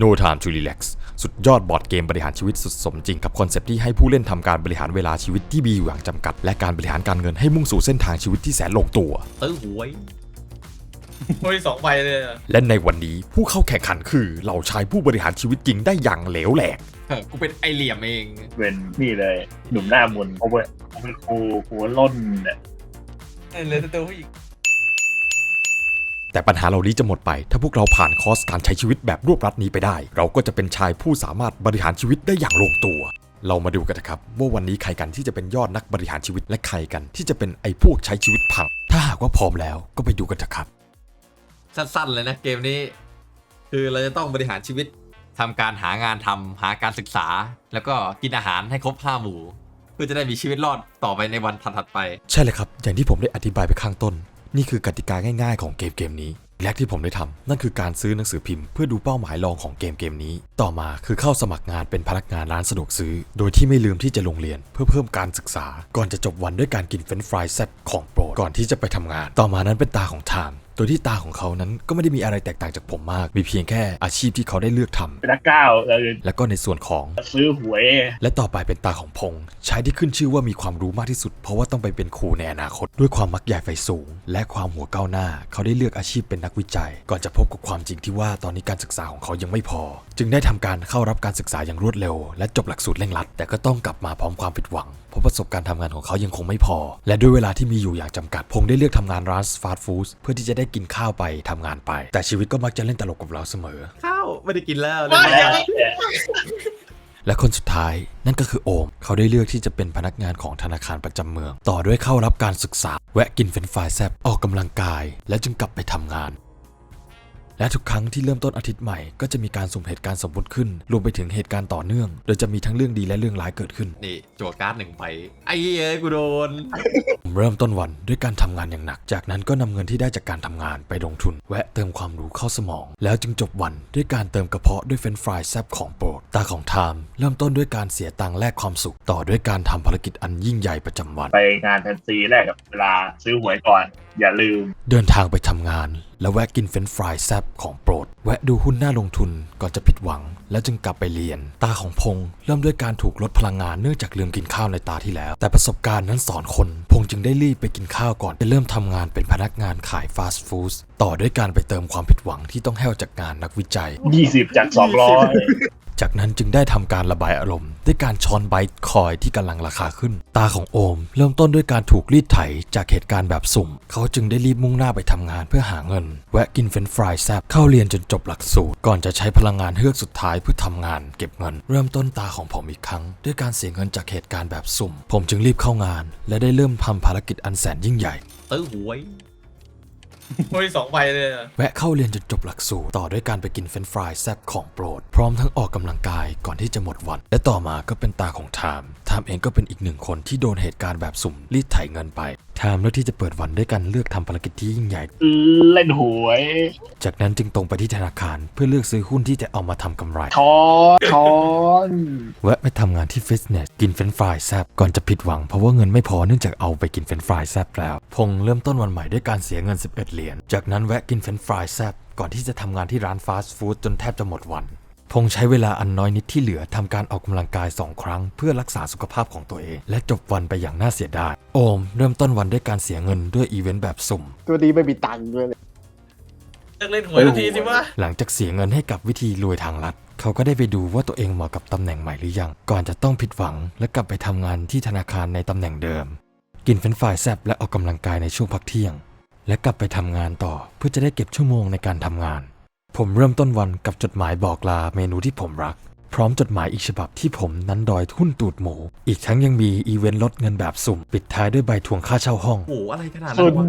No Time to Relax สุดยอดบอร์ดเกมบริหารชีวิตสุดสมจริงกับคอนเซปต์ที่ให้ผู้เล่นทำการบริหารเวลาชีวิตที่มีอยู่อย่างจำกัด และการบริหารการเงินให้มุ่งสู่เส้นทางชีวิตที่แสนลงตัวตื้อหวยโอ้ยสองใบเลยอะและในวันนี้ผู้เข้าแข่งขันคือเหล่าชายผู้บริหารชีวิตจริงได้อย่างเหลวแหลก เออกูเป็นไอเหลี่ยมเอง เป็นนี่เลยหนุ่มหน้ามนต์เขาเป็นเขาเป็นครูครูล้นเนี่ย เออเหลยแต่ตัวผู้หญิง แต่ปัญหาเหล่านี้จะหมดไป ถ้าพวกเราผ่านคอร์สการใช้ชีวิตแบบรวบรัดนี้ไปได้ เราก็จะเป็นชายผู้สามารถบริหารชีวิตได้อย่างลงตัว เรามาดูกันนะครับ ว่าวันนี้ใครกันที่จะเป็นยอดนักบริหารชีวิตและใครกันที่จะเป็นไอ้พวกใช้ชีวิตพัง ถ้าหากว่าพร้อมแล้วก็ไปดูกันเถอะครับ สั้นๆเลยนะเกมนี้ คือเราจะต้องบริหารชีวิตทำการหางานทำหาการศึกษา แล้วก็กินอาหารให้ครบห้าหมู่ เพื่อจะได้มีชีวิตรอดต่อไปในวันถัดๆไป ใช่เลยครับ อย่างที่ผมได้อธิบายไปข้างต้น นี่คือกติกาง่ายๆของเกมเกมนี้ แรกที่ผมได้ทำนั่นคือการซื้อหนังสือพิมพ์เพื่อดูเป้าหมายรองของเกมเกมนี้ ต่อมาคือเข้าสมัครงานเป็นพนักงานร้านสะดวกซื้อ โดยที่ไม่ลืมที่จะลงเรียนเพื่อเพิ่มการศึกษา ก่อนจะจบวันด้วยการกินเฟรนช์ฟรายแซ่บของโปรดก่อนที่จะไปทำงาน ต่อมานั้นเป็นตาของไทม์โดยที่ตาของเขานั้นก็ไม่ได้มีอะไรแตกต่างจากผมมาก มีเพียงแค่อาชีพที่เขาได้เลือกทำเป็นนักก้าวแล้วและก็ในส่วนของ ซื้อหวย และต่อไปเป็นตาของพงษ์ชายที่ขึ้นชื่อว่ามีความรู้มากที่สุด เพราะว่าต้องไปเป็นครูในอนาคต ด้วยความมักใหญ่ไฟสูง และความหัวก้าวหน้า เขาได้เลือกอาชีพเป็นนักวิจัย ก่อนจะพบกับความจริงที่ว่าตอนนี้การศึกษาของเขายังไม่พอ จึงได้ทำการเข้ารับการศึกษาอย่างรวดเร็ว และจบหลักสูตรเร่งรัด แต่ก็ต้องกลับมาพร้อมความผิดหวังเพราะประสบการณ์ทำงานของเขายังคงไม่พอ และด้วยเวลาที่มีอยู่อย่างจำกัดพงษ์ได้เลือกทำงานร้านฟาสต์ฟู้ดเพื่อที่จะได้กินข้าวไปทำงานไป แต่ชีวิตก็มักจะเล่นตลกกับเราเสมอ ข้าวไม่ได้กินแล้วไม่ได้เนี่ยและคนสุดท้ายนั่นก็คือโอม เขาได้เลือกที่จะเป็นพนักงานของธนาคารประจำเมือง ต่อด้วยเข้ารับการศึกษา แวะกินเฟรนช์ฟรายแซบออกกำลังกาย และจึงกลับไปทำงาน และทุกครั้งที่เริ่มต้นอาทิตย์ใหม่ก็จะมีการสุ่มเหตุการณ์สมมติขึ้น รวมไปถึงเหตุการณ์ต่อเนื่อง โดยจะมีทั้งเรื่องดีและเรื่องร้ายเกิดขึ้น นี่โจทย์การ์ดหนึ่งใบไอ้เอ้ยกูโดน ผมเริ่มต้นวันด้วยการทำงานอย่างหนัก จากนั้นก็นำเงินที่ได้จากการทำงานไปลงทุน แวะเติมความรู้เข้าสมอง แล้วจึงจบวันด้วยการเติมกระเพาะด้วยเฟรนช์ฟรายแซบของโปรดตาของไทม์เริ่มต้นด้วยการเสียตังค์แลกความสุข ต่อด้วยการทำภารกิจอันยิ่งใหญ่ประจำวัน ไปงานแฟนซีแรกกับเวลาซื้อหวยก่อน อย่าลืม เดินทางไปทำงาน แล้วแวะกินเฟรนช์ฟรายแซบของโปรด แวะดูหุ้นหน้าลงทุนก่อนจะผิดหวัง แล้วจึงกลับไปเรียน ตาของพงษ์เริ่มด้วยการถูกลดพลังงานเนื่องจากลืมกินข้าวในตาที่แล้ว แต่ประสบการณ์นั้นสอนคน พงษ์จึงได้รีบไปกินข้าวก่อนจะเริ่มทำงานเป็นพนักงานขายฟาสต์ฟู้ดต่อด้วยการไปเติมความผิดหวังที่ต้องแห้วจากงานนักวิจัย 20 จาก 200 จากนั้นจึงได้ทำการระบายอารมณ์ ด้วยการช้อนไบต์คอยที่กำลังราคาขึ้น ตาของโอม เริ่มต้นด้วยการถูกรีดไถจากเหตุการณ์แบบสุ่ม เขาจึงได้รีบมุ่งหน้าไปทำงานเพื่อหาเงิน แวะกินเฟรนฟรายแซบเข้าเรียนจนจบหลักสูตร ก่อนจะใช้พลังงานเฮือกสุดท้ายเพื่อทำงาน เก็บเงิน เริ่มต้นตาของผมอีกครั้ง ด้วยการเสียเงินจากเหตุการณ์แบบสุ่ม ผมจึงรีบเข้างาน และได้เริ่มทำภารกิจอันแสนยิ่งใหญ่ตื้อหวย โอ้ยสองใบเลยอะแวะเข้าเรียนจนจบหลักสูตร ต่อด้วยการไปกินเฟรนช์ฟรายแซบของโปรด พร้อมทั้งออกกำลังกายก่อนที่จะหมดวัน และต่อมาก็เป็นตาของไทม์ไทม์เองก็เป็นอีกหนึ่งคนที่โดนเหตุการณ์แบบสุ่มรีดไถเงินไปไทม์เลือกที่จะเปิดวันด้วยการเลือกทำภารกิจที่ยิ่งใหญ่ เล่นหวย จากนั้นจึงตรงไปที่ธนาคารเพื่อเลือกซื้อหุ้นที่จะเอามาทำกำไร ช้อนช้อนแวะไปทำงานที่ฟิตเนสกินเฟรนช์ฟรายแซบก่อนจะผิดหวังเพราะว่าเงินไม่พอเนื่องจากเอาไปกินเฟรนช์ฟรายแซบแล้ว พงษ์เริ่มต้นวันใหม่ด้วยการเสียเงิน 11 เหรียญ จากนั้นแวะกินเฟรนช์ฟรายแซบก่อนที่จะทำงานที่ร้านฟาสต์ฟู้ดจนแทบจะหมดวัน พงษ์ใช้เวลาอันน้อยนิดที่เหลือทำการออกกำลังกาย2ครั้ง เพื่อรักษาสุขภาพของตัวเอง และจบวันไปอย่างน่าเสียดายโอมเริ่มต้นวันด้วยการเสียเงินด้วยอีเวนต์แบบสุ่ม ตัวนี้ไม่มีตังค์ด้วยเลยเลิกเล่นหวยทันทีสิวะหลังจากเสียเงินให้กับวิธีรวยทางลัด เขาก็ได้ไปดูว่าตัวเองเหมาะกับตำแหน่งใหม่หรือยัง ก่อนจะต้องผิดหวัง และกลับไปทำงานที่ธนาคารในตำแหน่งเดิม กินเฟรนช์ฟรายแซบและออกกำลังกายในช่วงพักเที่ยง และกลับไปทำงานต่อเพื่อจะได้เก็บชั่วโมงในการทำงาน ผมเริ่มต้นวันกับจดหมายบอกลาเมนูที่ผมรัก พร้อมจดหมายอีกฉบับที่ผมนั้นดอยหุ้นตูดหมู อีกทั้งยังมีอีเวนต์ลดเงินแบบสุ่ม ปิดท้ายด้วยใบทวงค่าเช่าห้อง โอ้โหอะไรขนาดสุนั้นดวะ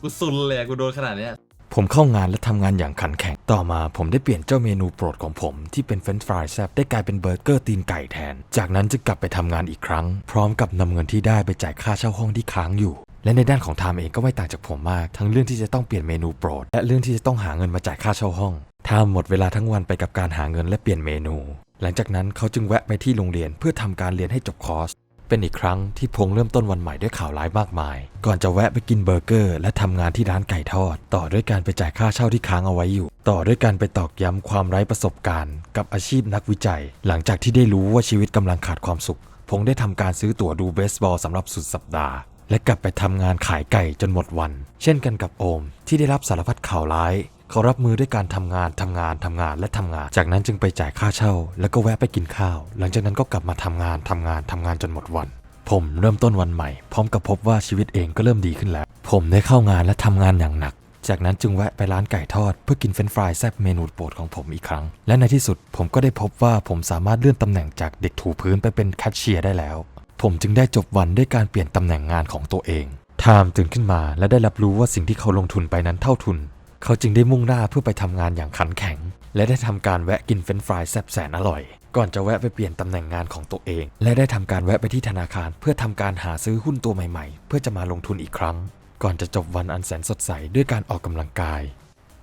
กูซุนเลยอะกูโดนขนาดเนี้ย ผมเข้างานและทำงานอย่างขันแข็ง ต่อมาผมได้เปลี่ยนเจ้าเมนูโปรดของผมที่เป็นเฟรนช์ฟรายแซบได้กลายเป็นเบอร์เกอร์ตีนไก่แทน จากนั้นจะกลับไปทำงานอีกครั้ง พร้อมกับนำเงินที่ได้ไปจ่ายค่าเช่าห้องที่ค้างอยู่ และในด้านของไทม์เองก็ไม่ต่างจากผมมาก ทั้งเรื่องที่จะต้องเปลี่ยนเมนูโปรด และเรื่องที่จะต้องหาเงินมาจ่ายค่าเช่าห้องไทม์หมดเวลาทั้งวันไปกับการหาเงินและเปลี่ยนเมนู หลังจากนั้นเขาจึงแวะไปที่โรงเรียนเพื่อทำการเรียนให้จบคอร์สเป็นอีกครั้งที่พงเริ่มต้นวันใหม่ด้วยข่าวร้ายมากมาย ก่อนจะแวะไปกินเบอร์เกอร์ และทำงานที่ร้านไก่ทอด ต่อด้วยการไปจ่ายค่าเช่าที่ค้างเอาไว้อยู่ ต่อด้วยการไปตอกย้ำความไร้ประสบการณ์ กับอาชีพนักวิจัย หลังจากที่ได้รู้ว่าชีวิตกำลังขาดความสุข พงได้ทำการซื้อตั๋วดูเบสบอลสำหรับสุดสัปดาห์ และกลับไปทำงานขายไก่จนหมดวัน เช่นกันกับโอม ที่ได้รับสารพัดข่าวร้าย เขารับมือด้วยการทำงานทำงานทำงานและทำงาน จากนั้นจึงไปจ่ายค่าเช่า แล้วก็แวะไปกินข้าว หลังจากนั้นก็กลับมาทำงานทำงานทำงานจนหมดวัน ผมเริ่มต้นวันใหม่ พร้อมกับพบว่าชีวิตเองก็เริ่มดีขึ้นแล้ว ผมได้เข้างานและทำงานอย่างหนักจากนั้นจึงแวะไปร้านไก่ทอดเพื่อกินเฟรนช์ฟรายแซ่บเมนูโปรดของผมอีกครั้ง และในที่สุดผมก็ได้พบว่าผมสามารถเลื่อนตำแหน่งจากเด็กถูพื้นไปเป็นแคชเชียร์ได้แล้ว ผมจึงได้จบวันด้วยการเปลี่ยนตำแหน่งงานของตัวเองไทม์ตื่นขึ้นมาและได้รับรู้ว่าสิ่งที่เขาลงทุนไปนั้นเท่าทุน เขาจึงได้มุ่งหน้าเพื่อไปทำงานอย่างขันแข็ง และได้ทำการแวะกินเฟรนช์ฟรายแซ่บแสนอร่อย ก่อนจะแวะไปเปลี่ยนตำแหน่งงานของตัวเอง และได้ทำการแวะไปที่ธนาคาร เพื่อทำการหาซื้อหุ้นตัวใหม่ๆ เพื่อจะมาลงทุนอีกครั้ง ก่อนจะจบวันอันแสนสดใสด้วยการออกกำลังกาย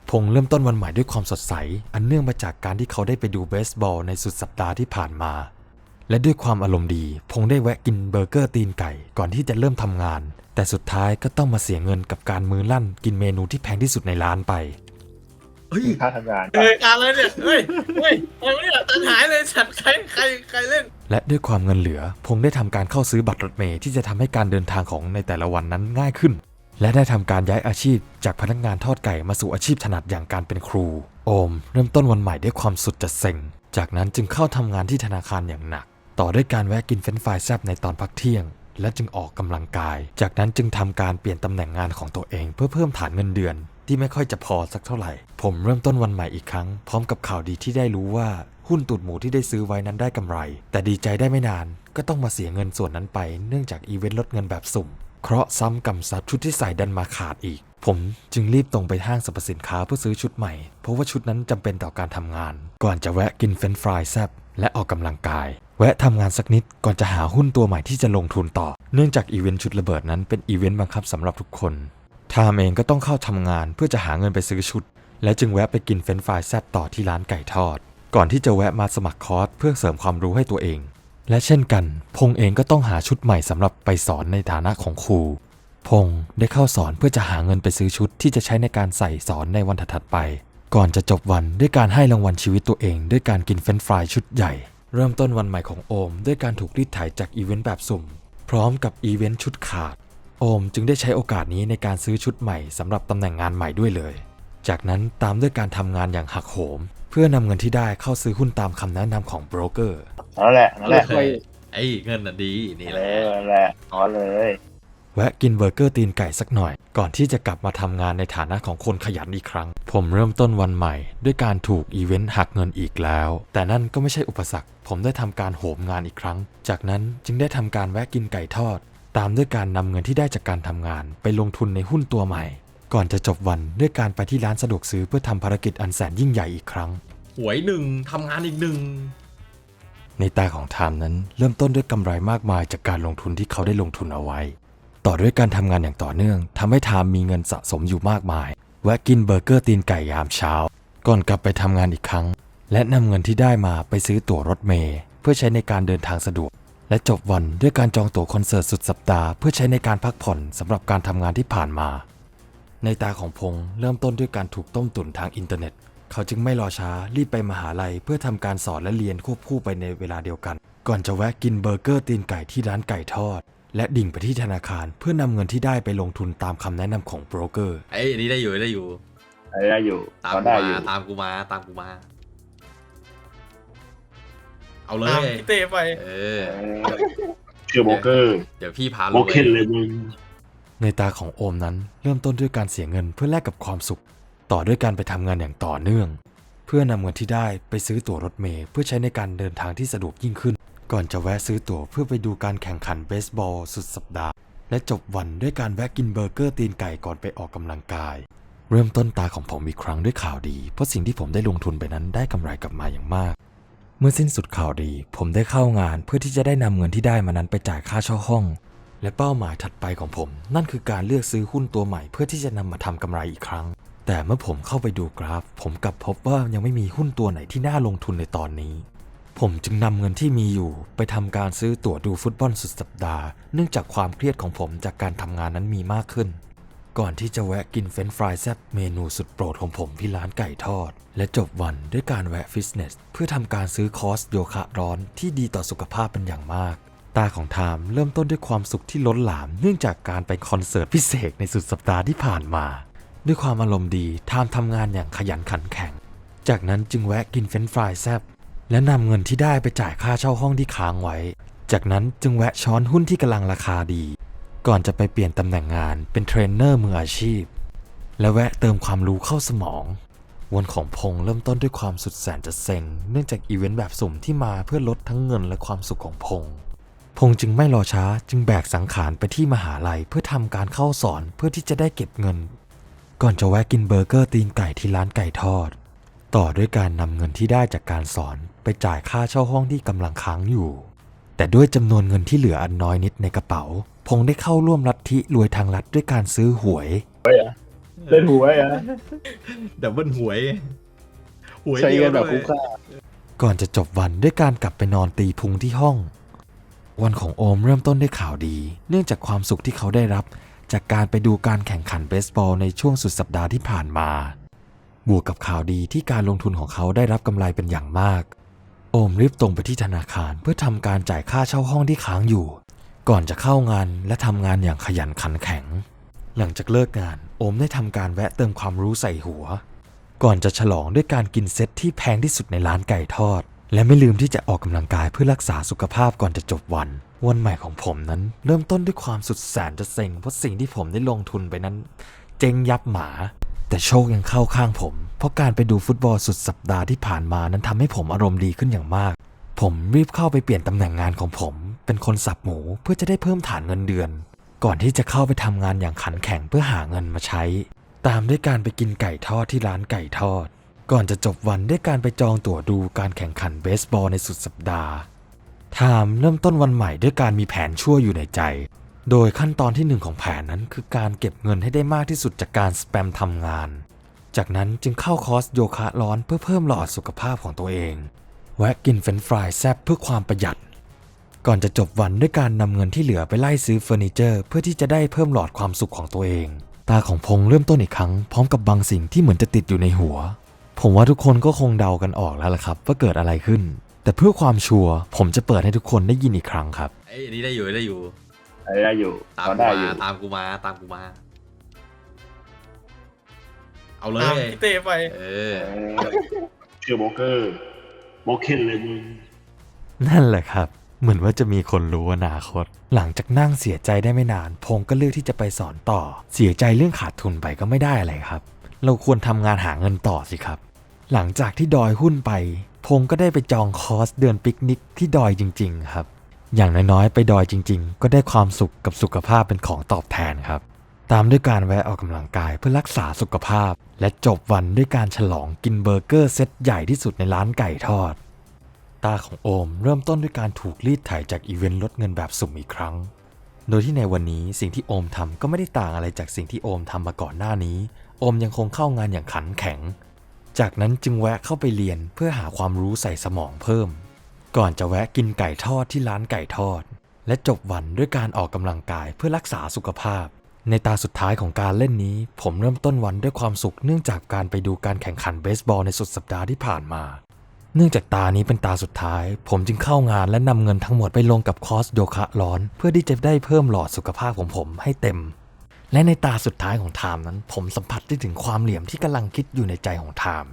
พงเริ่มต้นวันใหม่ด้วยความสดใส อันเนื่องมาจากการที่เขาได้ไปดูเบสบอลในสุดสัปดาห์ที่ผ่านมา และด้วยความอารมณ์ดี พงได้แวะกินเบอร์เกอร์ตีนไก่ก่อนที่จะเริ่มทำงาน แต่สุดท้ายก็ต้องมาเสียเงินกับการมือลั่น กินเมนูที่แพงที่สุดในร้านไป เฮ้ยค่าทำงานเฮ้ยการเลยเนี่ยเฮ้ยเฮ้ยอะไรเนี่ยตันหายเลยฉันใครใครใครเล่น และด้วยความเงินเหลือ พงได้ทำการเข้าซื้อบัตรรถเมล์ที่จะทำให้การเดินทางของในแต่ละวันนั้นง่ายขึ้น และได้ทำการย้ายอาชีพ จากพนักงานทอดไก่มาสู่อาชีพถนัดอย่างการเป็นครู โอม เริ่มต้นวันใหม่ด้วยความสุดจะเซ็ง จากนั้นจึงเข้าทำงานที่ธนาคารอย่างหนัก ต่อด้วยการแวะกินเฟรนช์ฟรายแซบในตอนพักเที่ยง และจึงออกกำลังกาย จากนั้นจึงทำการเปลี่ยนตำแหน่งงานของตัวเองเพื่อเพิ่มฐานเงินเดือน ที่ไม่ค่อยจะพอสักเท่าไหร่ ผมเริ่มต้นวันใหม่อีกครั้ง พร้อมกับข่าวดีที่ได้รู้ว่าหุ้นตูดหมูที่ได้ซื้อไว้นั้นได้กำไร แต่ดีใจได้ไม่นาน ก็ต้องมาเสียเงินส่วนนั้นไป เนื่องจากอีเวนต์ลดเงินแบบสุ่ม เคราะห์ซ้ำกำซัดชุดที่ใส่ดันมาขาดอีก ผมจึงรีบตรงไปห้างสรรพสินค้าเพื่อซื้อชุดใหม่ เพราะว่าชุดนั้นจำเป็นต่อการทำงาน ก่อนจะแวะกินเฟรนฟรายแซบ และออกกำลังกาย แวะทำงานสักนิดก่อนจะหาหุ้นตัวใหม่ที่จะลงทุนต่อ เนื่องจากอีเวนต์ชุดระเบิดนั้นเป็นอีเวนต์บังคับสำหรับทุกคนไทม์เองก็ต้องเข้าทำงานเพื่อจะหาเงินไปซื้อชุด และจึงแวะไปกินเฟรนช์ฟรายแซ่บต่อที่ร้านไก่ทอด ก่อนที่จะแวะมาสมัครคอร์สเพื่อเสริมความรู้ให้ตัวเอง และเช่นกัน พงเองก็ต้องหาชุดใหม่สำหรับไปสอนในฐานะของครู พงได้เข้าสอนเพื่อจะหาเงินไปซื้อชุดที่จะใช้ในการใส่สอนในวันถัดไป ก่อนจะจบวันด้วยการให้รางวัลชีวิตตัวเองด้วยการกินเฟรนช์ฟรายชุดใหญ่ เริ่มต้นวันใหม่ของโอม ด้วยการถูกรีดไถจากอีเวนต์แบบสุ่ม พร้อมกับอีเวนต์ชุดขาด โอมจึงได้ใช้โอกาสนี้ในการซื้อชุดใหม่สำหรับตำแหน่งงานใหม่ด้วยเลย จากนั้นตามด้วยการทำงานอย่างหักโหม เพื่อนำเงินที่ได้เข้าซื้อหุ้นตามคำแนะนำของโบรกเกอร์นั่นแหละนั่นแหละเฮ้ยไอ้เงินน่ะดีนี่นี่แหแหละละนั่นแหละนอนเลยแวะกินเบอร์เกอร์ตีนไก่สักหน่อย ก่อนที่จะกลับมาทำงานในฐานะของคนขยันอีกครั้ง ผมเริ่มต้นวันใหม่ ด้วยการถูกอีเวนต์หักเงินอีกแล้ว แต่นั่นก็ไม่ใช่อุปสรรค ผมได้ทำการโหมงานอีกครั้ง จากนั้นจึงได้ทำการแวะกินไก่ทอด ตามด้วยการนำเงินที่ได้จากการทำงาน ไปลงทุนในหุ้นตัวใหม่ ก่อนจะจบวันด้วยการไปที่ร้านสะดวกซื้อเพื่อทำภารกิจอันแสนยิ่งใหญ่อีกครั้ง หวยหนึ่งทำงานอีกหนึ่งในตาของไทม์นั้นเริ่มต้นด้วยกำไรมากมายจากการลงทุนที่เขาได้ลงทุนเอาไว้ ต่อด้วยการทำงานอย่างต่อเนื่องทำให้ไทม์มีเงินสะสมอยู่มากมาย แวะกินเบอร์เกอร์ตีนไก่ยามเช้า ก่อนกลับไปทำงานอีกครั้ง และนำเงินที่ได้มาไปซื้อตั๋วรถเมล์เพื่อใช้ในการเดินทางสะดวก และจบวันด้วยการจองตั๋วคอนเสิร์ตสุดสัปดาห์เพื่อใช้ในการพักผ่อนสำหรับการทำงานที่ผ่านมา ในตาของพงษ์เริ่มต้นด้วยการถูกต้มตุ๋นทางอินเทอร์เน็ต เขาจึงไม่รอช้ารีบไปมหาลัยเพื่อทำการสอนและเรียนควบคู่ไปในเวลาเดียวกัน ก่อนจะแวะกินเบอร์เกอร์ตีนไก่ที่ร้านไก่ทอด และดิ่งไปที่ธนาคารเพื่อนำเงินที่ได้ไปลงทุนตามคำแนะนำของโบรกเกอร์ ไอ้ยอันนี้ได้อยู่ได้อยู่ ได้อยู่ตามก็กูได้มาอยู่ ตามกูมาตามกูมา เอาเลตามย พี่เต้ไปเอเอออชื่อโบรกเกอร์เดี๋ยวพี่พาลโบงเคนเลเลยยมึงในตาของโอมนั้นเริ่มต้นด้วยการเสียเงินเพื่อแลกกับความสุข ต่อด้วยการไปทำงานอย่างต่อเนื่อง เพื่อนำเงินที่ได้ไปซื้อตั๋วรถเมล์เพื่อใช้ในการเดินทางที่สะดวกยิ่งขึ้น ก่อนจะแวะซื้อตั๋วเพื่อไปดูการแข่งขันเบสบอลสุดสัปดาห์ และจบวันด้วยการแวะกินเบอร์เกอร์ตีนไก่ก่อนไปออกกำลังกาย เริ่มต้นตาของผมอีกครั้งด้วยข่าวดี เพราะสิ่งที่ผมได้ลงทุนไปนั้นได้กำไรกลับมาอย่างมาก เมื่อสิ้นสุดข่าวดี ผมได้เข้างานเพื่อที่จะได้นำเงินที่ได้มานั้นไปจ่ายค่าเช่าห้อง และเป้าหมายถัดไปของผม นั่นคือการเลือกซื้อหุ้นตัวใหม่เพื่อที่จะนำมาทำกำไรอีกครั้ง แต่เมื่อผมเข้าไปดูกราฟ ผมกลับพบว่ายังไม่มีหุ้นตัวไหนที่น่าลงทุนในตอนนี้ ผมจึงนำเงินที่มีอยู่ไปทำการซื้อตั๋วดูฟุตบอลสุดสัปดาห์ เนื่องจากความเครียดของผมจากการทำงานนั้นมีมากขึ้น ก่อนที่จะแวะกินเฟรนช์ฟรายแซ่บเมนูสุดโปรดของผมที่ร้านไก่ทอด และจบวันด้วยการแวะฟิตเนส เพื่อทำการซื้อคอร์สโยคะร้อนที่ดีต่อสุขภาพเป็นอย่างมาก ตาของไทม์เริ่มต้นด้วยความสุขที่ล้นหลาม เนื่องจากการไปคอนเสิร์ตพิเศษในสุดสัปดาห์ที่ผ่านมา ด้วยความอารมณ์ดีไทม์ทำงานอย่างขยันขันแข็ง จากนั้นจึงแวะกินเฟรนช์ฟรายแซ่บ และนำเงินที่ได้ไปจ่ายค่าเช่าห้องที่ค้างไว้ จากนั้นจึงแวะช้อนหุ้นที่กำลังราคาดี ก่อนจะไปเปลี่ยนตำแหน่งงานเป็นเทรนเนอร์มืออาชีพ และแวะเติมความรู้เข้าสมอง วันของพงษ์เริ่มต้นด้วยความสุดแสนจะเซ็ง เนื่องจากอีเวนต์แบบสุ่มที่มาเพื่อลดทั้งเงินและความสุขของพงษ์พงษ์จึงไม่รอช้าจึงแบกสังขารไปที่มหาลัยเพื่อทำการเข้าสอนเพื่อที่จะได้เก็บเงิน ก่อนจะแวะกินเบอร์เกอร์ตีนไก่ที่ร้านไก่ทอด ต่อด้วยการนำเงินที่ได้จากการสอนไปจ่ายค่าเช่าห้องที่กำลังค้างอยู่ แต่ด้วยจำนวนเงินที่เหลืออันน้อยนิดในกระเป๋า พงษ์ได้เข้าร่วมลัทธิรวยทางลัดด้วยการซื้อหวยเล่นหวยอะดับเบิลหวย หวยใช้เดียวเงินแบบด้วยคุ้มค่าก่อนจะจบวันด้วยการกลับไปนอนตีพุงที่ห้อง วันของโอมเริ่มต้นด้วยข่าวดี เนื่องจากความสุขที่เขาได้รับ จากการไปดูการแข่งขันเบสบอลในช่วงสุดสัปดาห์ที่ผ่านมา บวกกับข่าวดีที่การลงทุนของเขาได้รับกำไรเป็นอย่างมาก โอมรีบตรงไปที่ธนาคารเพื่อทำการจ่ายค่าเช่าห้องที่ค้างอยู่ ก่อนจะเข้างานและทำงานอย่างขยันขันแข็ง หลังจากเลิกงานโอมได้ทำการแวะเติมความรู้ใส่หัว ก่อนจะฉลองด้วยการกินเซตที่แพงที่สุดในร้านไก่ทอด และไม่ลืมที่จะออกกำลังกายเพื่อรักษาสุขภาพก่อนจะจบวัน วันใหม่ของผมนั้น เริ่มต้นด้วยความสุดแสนจะเซ็งเพราะสิ่งที่ผมได้ลงทุนไปนั้น เจ๊งยับหมา แต่โชคยังเข้าข้างผม เพราะการไปดูฟุตบอลสุดสัปดาห์ที่ผ่านมานั้นทำให้ผมอารมณ์ดีขึ้นอย่างมาก ผมรีบเข้าไปเปลี่ยนตำแหน่งงานของผม เป็นคนสับหมูเพื่อจะได้เพิ่มฐานเงินเดือน ก่อนที่จะเข้าไปทำงานอย่างขันแข็งเพื่อหาเงินมาใช้ ตามด้วยการไปกินไก่ทอดที่ร้านไก่ทอด ก่อนจะจบวันด้วยการไปจองตั๋วดูการแข่งขันเบสบอลในสุดสัปดาห์ไทม์เริ่มต้นวันใหม่ด้วยการมีแผนชั่วอยู่ในใจ โดยขั้นตอนที่หนึ่งของแผนนั้นคือการเก็บเงินให้ได้มากที่สุดจากการสแปมทำงาน จากนั้นจึงเข้าคอร์สโยคะร้อนเพื่อเพิ่มหลอดสุขภาพของตัวเอง แวะกินเฟรนฟรายแซบเพื่อความประหยัด ก่อนจะจบวันด้วยการนำเงินที่เหลือไปไล่ซื้อเฟอร์นิเจอร์เพื่อที่จะได้เพิ่มหลอดความสุขของตัวเอง ตาของพงษ์เริ่มต้นอีกครั้งพร้อมกับบางสิ่งที่เหมือนจะติดอยู่ในหัว ผมว่าทุกคนก็คงเดากันออกแล้วล่ะครับว่าเกิดอะไรขึ้น แต่เพื่อความชัวร์ผมจะเปิดให้ทุกคนได้ยินอีกครั้งครับไอ้ยอันนี้ได้อยู่ได้อยู่ ได้อยู่ตามเขากูได้มาอยู่ตามกูมาตามกูมา เอาเลตามย พี่เต้ไปเอเอออเชื่อโบรกเกอร์โบรกเคนเลยมึงนั่นแหละครับ เหมือนว่าจะมีคนรู้อนาคต หลังจากนั่งเสียใจได้ไม่นาน พงก็เลือกที่จะไปสอนต่อ เสียใจเรื่องขาดทุนไปก็ไม่ได้อะไรครับ เราควรทำงานหาเงินต่อสิครับ หลังจากที่ดอยหุ้นไป พงก็ได้ไปจองคอร์สเดือนปิกนิกที่ดอยจริง ๆ ครับ อย่างน้อยๆ ไปดอยจริง ๆ ก็ได้ความสุขกับสุขภาพเป็นของตอบแทนครับ ตามด้วยการแวะออกกำลังกายเพื่อรักษาสุขภาพ และจบวันด้วยการฉลองกินเบอร์เกอร์เซตใหญ่ที่สุดในร้านไก่ทอด ตาของโอมเริ่มต้นด้วยการถูกรีดไถจากอีเวนต์ลดเงินแบบสุ่มอีกครั้ง โดยที่ในวันนี้สิ่งที่โอมทำก็ไม่ได้ต่างอะไรจากสิ่งที่โอมทำมาก่อนหน้านี้ โอมยังคงเข้างานอย่างขันแข็ง จากนั้นจึงแวะเข้าไปเรียนเพื่อหาความรู้ใส่สมองเพิ่ม ก่อนจะแวะกินไก่ทอดที่ร้านไก่ทอด และจบวันด้วยการออกกำลังกายเพื่อรักษาสุขภาพ ในตาสุดท้ายของการเล่นนี้ ผมเริ่มต้นวันด้วยความสุขเนื่องจากการไปดูการแข่งขันเบสบอลในสุดสัปดาห์ที่ผ่านมา เนื่องจากตานี้เป็นตาสุดท้าย ผมจึงเข้างานและนำเงินทั้งหมดไปลงกับคอร์สโยคะร้อน เพื่อที่จะได้เพิ่มหลอดสุขภาพของผมให้เต็ม และในตาสุดท้ายของไทม์นั้น ผมสัมผัสได้ถึงความเหลี่ยมที่กำลังคิดอยู่ในใจของไทม์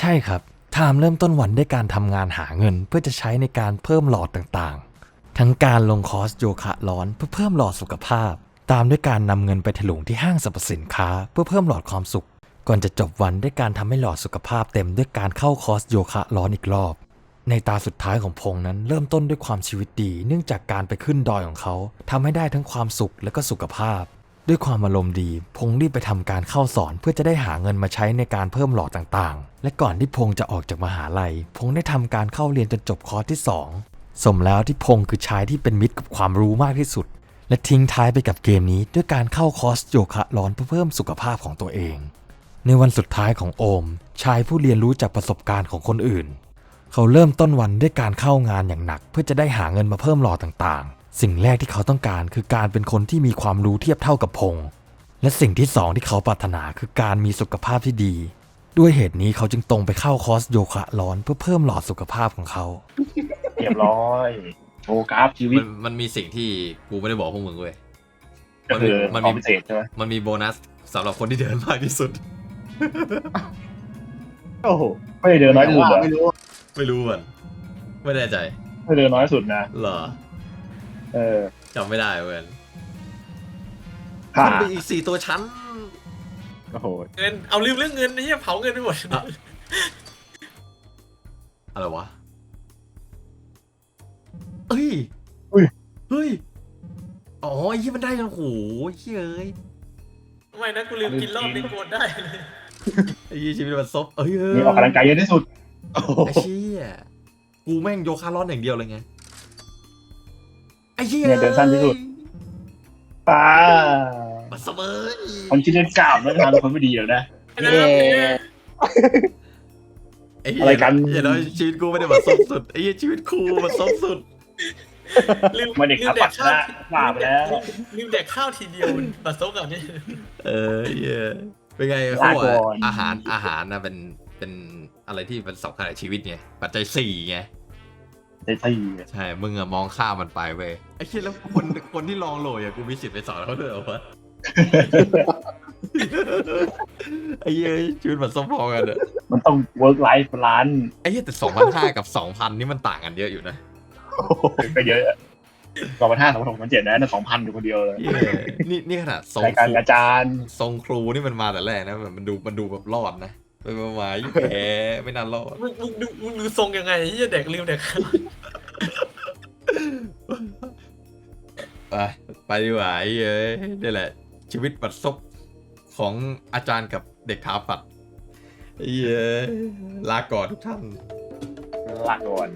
ใช่ครับ ไทม์เริ่มต้นวันด้วยการทำงานหาเงิน เพื่อจะใช้ในการเพิ่มหลอดต่างๆ ทั้งการลงคอร์สโยคะร้อนเพื่อเพิ่มหลอดสุขภาพ ตามด้วยการนำเงินไปถลุงที่ห้างสรรพสินค้า เพื่อเพิ่มหลอดความสุข ก่อนจะจบวันด้วยการทำให้หลอดสุขภาพเต็มด้วยการเข้าคอร์สโยคะร้อนอีกรอบ ในตาสุดท้ายของพงนั้นเริ่มต้นด้วยความชีวิตดี เนื่องจากการไปขึ้นดอยของเขาทำให้ได้ทั้งความสุขและก็สุขภาพ ด้วยความอารมณ์ดี พงษ์รีบไปทำการเข้าสอนเพื่อจะได้หาเงินมาใช้ในการเพิ่มหลอดต่างๆ และก่อนที่พงษ์จะออกจากมหาลัย พงษ์ได้ทำการเข้าเรียนจนจบคอร์สที่สองสมแล้วที่พงษ์คือชายที่เป็นมิตรกับความรู้มากที่สุด และทิ้งท้ายไปกับเกมนี้ด้วยการเข้าคอร์สโยคะร้อนเพื่อเพิ่มสุขภาพของตัวเอง ในวันสุดท้ายของโอม ชายผู้เรียนรู้จากประสบการณ์ของคนอื่น เขาเริ่มต้นวันด้วยการเข้างานอย่างหนัก เพื่อจะได้หาเงินมาเพิ่มหล่อต่างๆ สิ่งแรกที่เขาต้องการคือการเป็นคนที่มีความรู้เทียบเท่ากับพงษ์และสิ่งที่สองที่เขาปรารถนาคือการมีสุขภาพที่ดี ด้วยเหตุนี้เขาจึงตรงไปเข้าคอร์สโยคะร้อนเพื่อเพิ่มหลอดสุขภาพของเขา เรียบร้อยโชว์กราฟชีวิมัตนมันมีสิ่งที่กูไม่ได้บอกพวกมึงเว้ย ก็คือมันคมีอมพิเศษใช่ไหมมันมีโบนัสสำหรับคนที่เดินมากที่สุด โอ้โหไม่ได้เดินน้อยที่สุดเหรอไม่รู้ไม่รู้มันไม่แน่ใจไม่ได้เดินน้อยที่สุดนะ เหรอ เออจำไม่ได้เว้ยค่ะมันเป็นอีกสี่ตัวชั้น โอ้โหเงินเอาลืมเรื่องเงินนี่เผาเงินไปหมดอะอะไรวะ เอ้ย อุ้ย เฮ้ย อ๋อไอ้ยี่มันได้กันโหเฮ้ยทำไมนะกูลืมกินรอบนี้โกนได้เลยไอ้ยี่ชีวิตมันซบเอ้ยเอ้ยมีออกกำลังกายเยอะที่สุดโอ้โหไอ้เชี่ยกูแม่งโยคะร้อนอย่างเดียวเลยไงไอ้ เชี่ยเนี่ยเดินสั้นที่สุด ป้ามันเสมอคนที่เล่นกล้ามแล้วงานเป็นคนไม่ดีหรอกนะ ไอ้นะครับเนี่ยไอ้เหี้ยอะไรกัน อย่างน้อยชีวิตกูไม่ได้มาซบสุดไอ้เหี้ยชีวิตกูมันซบสุด ลืมไม่ได้ขับลืแดปัดกข้าวนะว่าไปแล้ว ลืมแดกข้าวทีเดียวปัสสาวะนี่เออเหี้ยเป็นไงลาเขาบอกก่อว่านอาหารอาหารนะเป็นเป็นอะไรที่เป็นสำคัญในชีวิตไงปัจจัยสี่ไง ได้ที่ใช่ มึงอะมองข้ามมันไปเว้ยไอ้เหี้ยแล้วคนคนที่ลองโหลดอะกูมีสิทธิ์ไปสอนเขาด้วยเหรอวะไอ้เหี้ยชีวิตมันซบพอกันอะมันต้อง work life balance ไอ้เหี้ยแต่สองพันห้ากับสองพันนี่มันต่างกันเยอะอยู่นะโอ้โหก็เยอะสองพันห้าสองพันหกพันเจ็ดนะนั่นสองพันอยู่คนเดียวเลยเหี้ยนี่นี่ขนาดทรงรายการครูอาจารย์ ทรงครูนี่มันมาแต่แรกนะมันดูมันดูแบบรอดนะไปมามายิ่งแพ้ไม่น่ารอดมึงมึงดูมึงดูทรงยังไงที่จะแดกลืมแดก ไปไปดีกว่าไอ้เอ้ยนี่แหละ ชีวิตบัดซบของอาจารย์กับเด็กถาปัดไอ้เอ้ยลาก่อนทุกท่าน ลากก่อน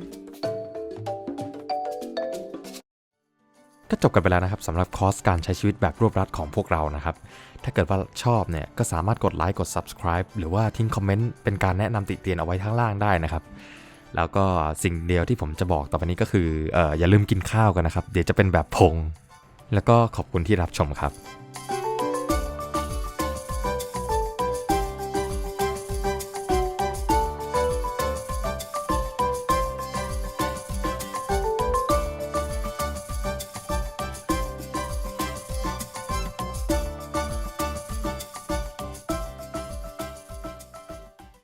ก็จบกันไปแล้วนะครับสำหรับคอร์สการใช้ชีวิตแบบรวบรัดของพวกเรานะครับ ถ้าเกิดว่าชอบเนี่ยก็สามารถกดไลค์กด subscribe หรือว่าทิ้งคอมเมนต์เป็นการแนะนำติเตียนเอาไว้ข้างล่างได้นะครับแล้วก็สิ่งเดียวที่ผมจะบอกต่อไปนี้ก็คือเอออย่าลืมกินข้าวกันนะครับ เดี๋ยวจะเป็นแบบพง แล้วก็ขอบคุณที่รับชมครับ